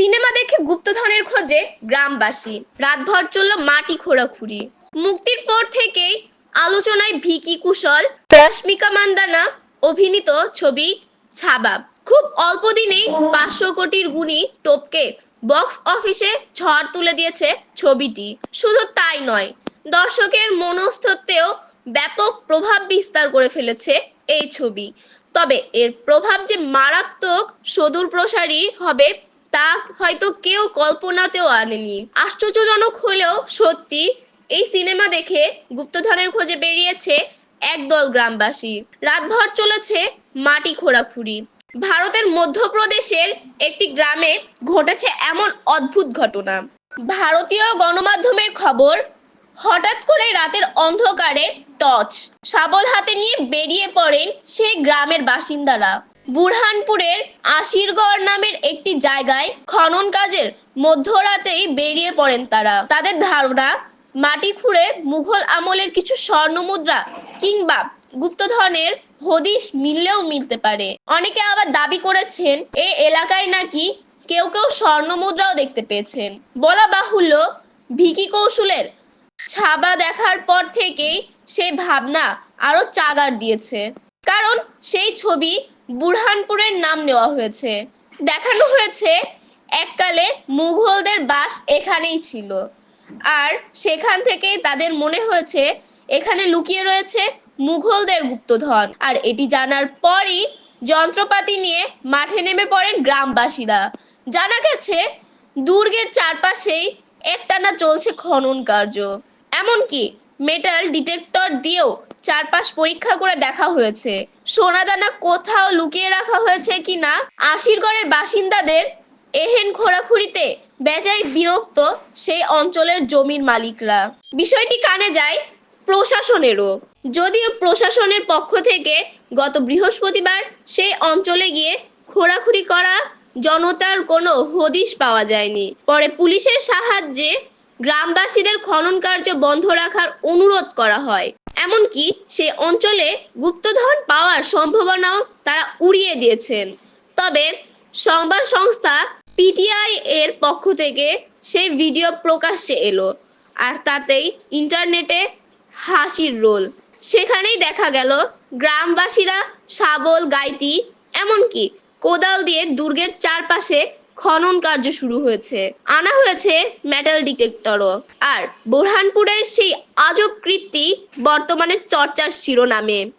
Cinema দেখে গুপ্তধনের খোঁজে গ্রামবাসী। রাতভর চলল মাটি খোঁড়াখুড়ি। মুক্তির পর থেকেই আলোচনায় ভিকি কুশল, রশ্মিকা মান্দানা, অভিনীত ছবি ছাবাব খুব অল্প দিনেই পাঁচশো কোটির গুণী টপকে বক্স অফিসে ঝড় তুলে দিয়েছে ছবিটি। শুধু তাই নয়, দর্শকের মনস্তত্ত্বেও ব্যাপক প্রভাব বিস্তার করে ফেলেছে এই ছবি। তবে এর প্রভাব যে মারাত্মক, সদূর প্রসারী হবে তা হয়তো কেউ কল্পনাতেও আনেনি। আশ্চর্যজনক হলেও সত্যি, এই সিনেমা দেখে গুপ্তধনের খোঁজে বেরিয়েছে একদল গ্রামবাসী। রাতভর চলেছে মাটি খোঁড়াখুড়ি ভারতের মধ্যপ্রদেশের একটি গ্রামে ঘটেছে এমন অদ্ভুত ঘটনা। ভারতীয় গণমাধ্যমের খবর, হঠাৎ করে রাতের অন্ধকারে টর্চ, শাবল হাতে নিয়ে বেরিয়ে পড়েন সেই গ্রামের বাসিন্দারা। বুরহানপুরের আশিরগড় নামের একটি জায়গায় খনন কাজের মধ্যরাতেই বেরিয়ে পড়েন তারা। তাদের ধারণা, মাটি খুঁড়ে মুঘল আমলের কিছু স্বর্ণ মুদ্রা কিংবা গুপ্তধনের হদিশ মিললেও মিলতে পারে। অনেকে আবার দাবি করেছেন এই এলাকায় নাকি কেউ কেউ স্বর্ণ মুদ্রাও দেখতে পেয়েছেন। বলা বাহুল্য, ভিকি কৌশলের ছাবা দেখার পর থেকেই সেই ভাবনা আরও চাগার দিয়েছে। কারণ সেই ছবি বুরহানপুরের নাম নেওয়া হয়েছে। দেখানো হয়েছে, এককালে মুঘলদের বাস এখানেই ছিল। আর সেখান থেকেই তাদের মনে হয়েছে, এখানে লুকিয়ে রয়েছে মুঘলদের গুপ্তধন। আর এটি জানার পরই যন্ত্রপাতি নিয়ে মাঠে নেমে পড়েন গ্রামবাসীরা। জানা গেছে, দুর্গের চারপাশেই একটানা চলছে খনন কার্য। এমনকি মেটাল ডিটেক্টর দিয়েও চারপাশ পরীক্ষা করে দেখা হয়েছে। সোনাদানা কোথাও লুকিয়ে রাখা হয়েছে কিনা? আশিরগড়ের বাসিন্দাদের এহেন খোঁড়াখুড়িতে বেজায় বিরক্ত সেই অঞ্চলের জমির মালিকরা। বিষয়টি কানে যায় প্রশাসনেরও। যদিও প্রশাসনের পক্ষ থেকে গত বৃহস্পতিবার সেই অঞ্চলে গিয়ে খোঁড়াখুড়ি করা জনতার কোনো হদিশ পাওয়া যায়নি। পরে পুলিশের সাহায্যে গ্রামবাসীদের খনন কার্য বন্ধ রাখার অনুরোধ করা হয়। এমনকি সে অঞ্চলে গুপ্তধন পাওয়ার সম্ভাবনাও তারা উড়িয়ে দিয়েছেন। তবে সংবাদ সংস্থা পিটিআই এর পক্ষ থেকে সেই ভিডিও প্রকাশ্যে এলো, আর তাতেই ইন্টারনেটে হাসির রোল। সেখানেই দেখা গেল, গ্রামবাসীরা শাবল গাইতি, এমনকি কোদাল দিয়ে দুর্গের চারপাশে খনন কার্য শুরু হয়েছে। আনা হয়েছে মেটাল ডিটেক্টরও আর বোরহানপুরের সেই আজব কৃত্তি বর্তমানে চর্চার শিরোনামে।